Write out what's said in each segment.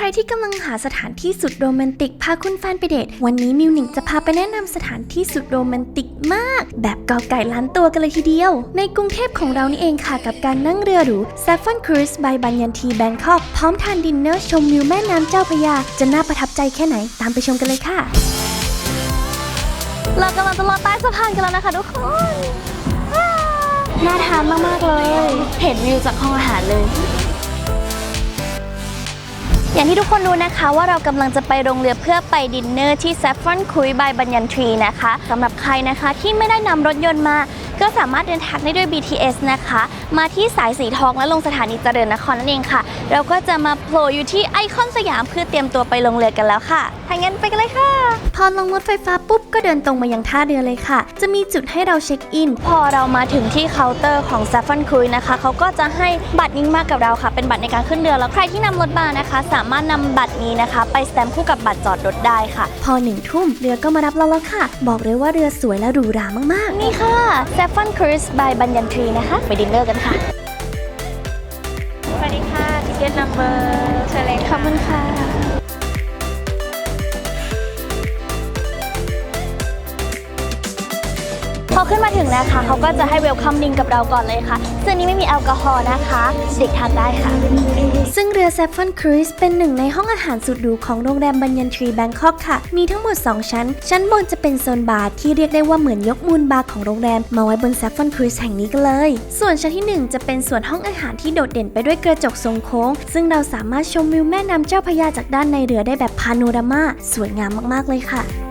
ใครที่กำลังหาสถานที่สุดโรแมนติกพาคุณแฟนไปเดท วันนี้มิวนิกจะพาไปแนะนำสถานที่สุดโรแมนติกมาก แบบกอไก่ล้านตัวกันเลยทีเดียว ในกรุงเทพของเรานี่เองค่ะกับการนั่งเรือหรู Saffron Cruise by บัญญันทีแบงคอกพร้อมทานดินเนอร์ชมวิวแม่น้ำเจ้าพระยา จะน่าประทับใจแค่ไหนตามไปชมกันเลยค่ะ เรากำลังจะลอดใต้สะพานกันแล้วนะคะทุกคนน่าทานมากๆเลย เห็นวิวจากห้องอาหารเลย อย่างที่ทุกคนรู้นะคะว่าเรากำลังจะไปโรงเรือเพื่อไปดินเนอร์ที่ Saffron Cruise by บัญญัตทรีนะคะสำหรับใครนะคะที่ไม่ได้นำรถยนต์มา ก็สามารถเดินทางได้ด้วย BTS นะคะ มาที่สายสีทองและลงสถานีเจริญนครนั่นเองค่ะ เราก็จะมาโผล่อยู่ที่ไอคอนสยามเพื่อเตรียมตัวไปลงเรือกันแล้วค่ะถ้างั้นไปกันเลยค่ะ พอลงรถไฟฟ้าปุ๊บก็เดินตรงมายังท่าเรือเลยค่ะ จะมีจุดให้เราเช็คอิน พอเรามาถึงที่เคาน์เตอร์ของ s a f f r o n Cruise นะคะ เขาก็จะให้บัตรนี้มากับเราค่ะ เป็นบัตรในการขึ้นเรือ แล้วใครที่นำรถมานะคะ สามารถนำบัตรนี้นะคะ ไปสแตมป์คู่กับบัตรจอดรถได้ค่ะ พอหนึ่งทุ่มเรือก็มารับเราแล้วค่ะ บอกเลยว่าเรือสวยและหรูหรามากๆ นี่ค่ะ s a f f r o n Cruise by บัญญันทรีนะคะ ไปดินเนอร์กันค่ะ สวัสดีค่ะ ticket number เชิญเลยขอบคุณค่ะ พอขึ้นมาถึงนะคะเขาก็จะให้เวลคัมดิงกับเราก่อนเลยค่ะ ซึ่งนี้ไม่มีแอลกอฮอล์นะคะ เด็กทานได้ค่ะ ซึ่งเรือ Saffron Cruise เป็นหนึ่งในห้องอาหารสุดหรูของโรงแรมบัญญันทรีแบงคอกค่ะ มีทั้งหมด 2 ชั้น ชั้นบนจะเป็นโซนบาร์ที่เรียกได้ว่าเหมือนยกมูลบาร์ของโรงแรมมาไว้บน Saffron Cruise แห่งนี้กันเลย ส่วนชั้นที่ 1 จะเป็นส่วนห้องอาหารที่โดดเด่นไปด้วยกระจกทรงโค้ง ซึ่งเราสามารถชมวิวแม่น้ำเจ้าพระยาจากด้านในเรือได้แบบพาโนรามาสวยงามมากๆเลยค่ะ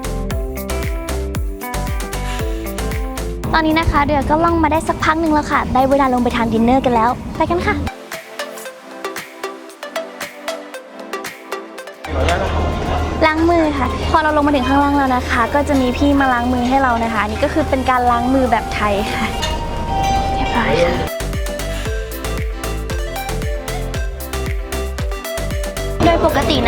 ตอนนี้นะคะเดือก็ล่องมาได้สักพักหนึ่งแล้วค่ะ ได้เวลาลงไปทานดินเนอร์กันแล้ว ไปกันค่ะล้างมือค่ะ พอเราลงมาถึงข้างล่างแล้วนะคะ ก็จะมีพี่มาล้างมือให้เรานะคะนี่ก็คือเป็นการล้างมือแบบไทยค่ะ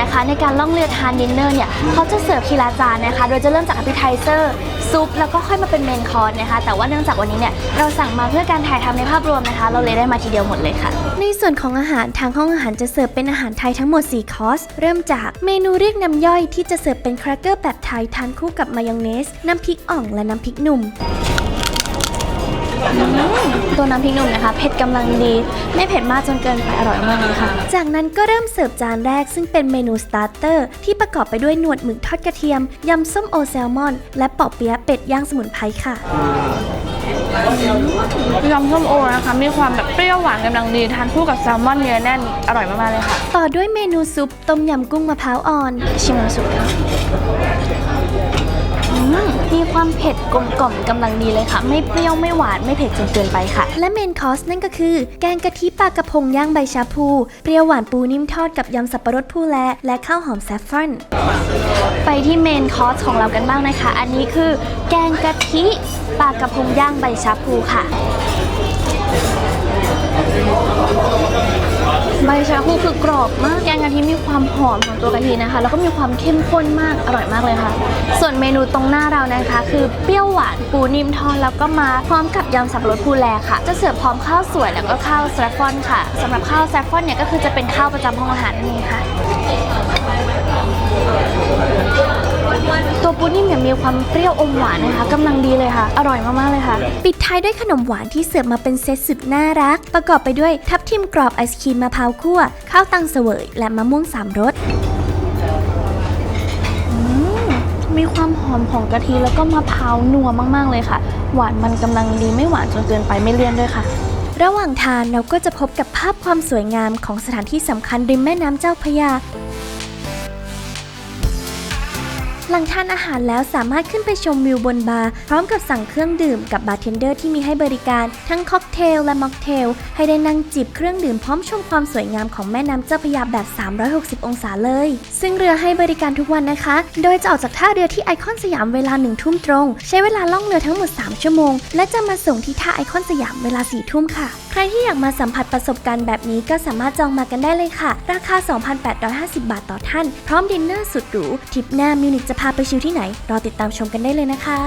นะคะในการล่องเรือทานดินเนอร์เนี่ยเขาจะเสิร์ฟทีละจานนะคะ โดยจะเริ่มจาก a p p e t i z e r ซุปแล้วก็ค่อยมาเป็นเมนคอร์สนะคะ แต่ว่าเนื่องจากวันนี้เนี่ยเราสั่งมาเพื่อการถ่ายทำในภาพรวมนะคะ เราเลยได้มาทีเดียวหมดเลยค่ะ ในส่วนของอาหารทางห้องอาหารจะเสิร์ฟเป็นอาหารไทยทั้งหมด 4 คอร์ส เริ่มจากเมนูเรียกน้ำย่อยที่จะเสิร์ฟเป็นแครกเกอร์แบบไทยทานคู่กับมายองเนส น้ำพริกอ่องและน้ำพริกหนุ่ม ตัวน้ำพริกหนุ่มนะคะเผ็ดกำลังดี ไม่เผ็ดมากจนเกินไปอร่อยมากเลยค่ะ จากนั้นก็เริ่มเสิร์ฟจานแรกซึ่งเป็นเมนูสตาร์เตอร์ที่ประกอบไปด้วยหนวดหมึกทอดกระเทียมยำส้มโอแซลมอน และปอเปี๊ยะเป็ดย่างสมุนไพรค่ะยำส้มโอนะคะมีความแบบเปรี้ยวหวานกำลังดีทานคู่กับแซลมอนเนื้อแน่นอร่อยมากๆเลยค่ะ ต่อด้วยเมนูซุปต้มยำกุ้งมะพร้าวอ่อน ชิมน้ำซุปกันอื มมีความเผ็ดกลมกล่อมกำลังดีเลยค่ะ ไม่เปรี้ยวไม่หวานไม่เผ็ดจนเกินไปค่ะ และเมนคอร์สนั่นก็คือ แกงกะทิปลากระพงย่างใบชาพู เปรี้ยวหวานปูนิ่มทอดกับยำสับปะรดพูแลและข้าวหอมแซฟฟรอนไปที่เมนคอร์สของเรากันบ้างนะคะ อันนี้คือ แกงกะทิปลากระพงย่างใบชาพูค่ะ ใบชาคูคือกรอบมากแกงกะทิมีความหอมของตัวกะทินะคะ แล้วก็มีความเข้มข้นมากอร่อยมากเลยค่ะ ส่วนเมนูตรงหน้าเรานะคะ คือเปรี้ยวหวานปูนิ่มทอดแล้วก็มาพร้อมกับยำสับปะรดพูแลค่ะ จะเสิร์ฟพร้อมข้าวสวยแล้วก็ข้าวแซฟฟอนค่ะสำหรับข้าวแซฟฟอนเนี่ยก็คือจะเป็นข้าวประจำห้องอาหารนี่ค่ะ ตัวปูนิ่มเนี่ยมีความเปรี้ยวอมหวานนะคะกำลังดีเลยค่ะ อร่อยมากๆเลยค่ะ ปิดท้ายด้วยขนมหวานที่เสิร์ฟมาเป็นเซตสุดน่ารัก ประกอบไปด้วยทับทิมกรอบไอศครีมมะพร้าวคั่ว ข้าวตังเสวย และมะม่วงสามรสมีความหอมของกะทิแล้วก็มะพร้าวนัวมากๆเลยค่ะ หวานมันกำลังดีไม่หวานจนเกินไปไม่เลี่ยนด้วยค่ะระหว่างทานเราก็จะพบกับภาพความสวยงามของสถานที่สำคัญริมแม่น้ำเจ้าพระยา หลังทานอาหารแล้วสามารถขึ้นไปชมวิวบนบาร์พร้อมกับสั่งเครื่องดื่มกับบาร์เทนเดอร์ที่มีให้บริการทั้งค็อกเทลและม็อกเทลให้ได้นั่งจิบเครื่องดื่มพร้อมชมความสวยงามของแม่น้ำเจ้าพระยาแบบ 360 องศาเลย ซึ่งเรือให้บริการทุกวันนะคะ โดยจะออกจากท่าเรือที่ไอคอนสยามเวลา1ทุ่มตรง ใช้เวลาล่องเรือทั้งหมด 3 ชั่วโมง และจะมาส่งที่ท่าไอคอนสยามเวลา4ทุ่มค่ะ ใครที่อยากมาสัมผัสประสบการณ์แบบนี้ก็สามารถจองมากันได้เลยค่ะ ราคา 2,850 บาทต่อท่าน พร้อมดินเนอร์สุดหรูทริปหน้ามิวนิกจะพาไปชิลที่ไหน รอติดตามชมกันได้เลยนะคะ